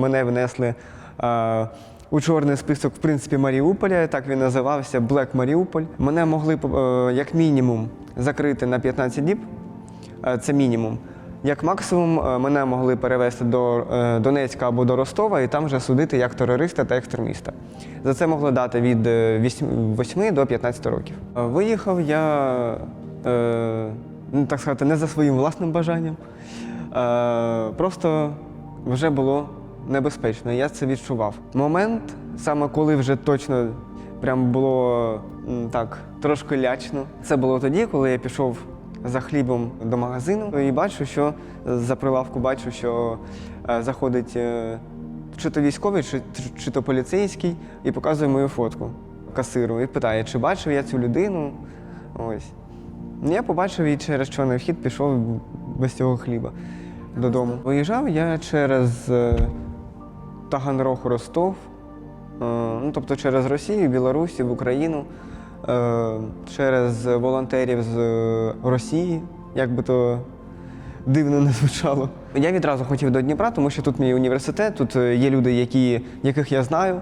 Мене внесли е, у чорний список, в принципі, Маріуполя, так він називався Black Маріуполь. Мене могли е, як мінімум закрити на 15 діб. Е, Це мінімум. Як максимум, е, мене могли перевезти до е, Донецька або до Ростова і там вже судити як терориста та екстреміста. За це могли дати від 8 до 15 років. Е, Виїхав я, е, ну, так сказати, не за своїм власним бажанням. Е, Просто вже було небезпечно, я це відчував. Момент, саме коли вже точно прям було так трошки лячно. Це було тоді, коли я пішов за хлібом до магазину і бачу, що за прилавку бачу, що е, заходить е, чи то військовий, чи, чи- то поліцейський, і показує мою фотку касиру і питає, чи бачив я цю людину. Ось. Ну, Я побачив і через чорний вхід пішов без цього хліба додому. Виїжджав я через е, Таганрог Ростов, е, ну, тобто через Росію, Білорусі, в Україну, е, через волонтерів з е, Росії, як би то дивно не звучало. Я відразу хотів до Дніпра, тому що тут мій університет, тут є люди, які, яких я знаю.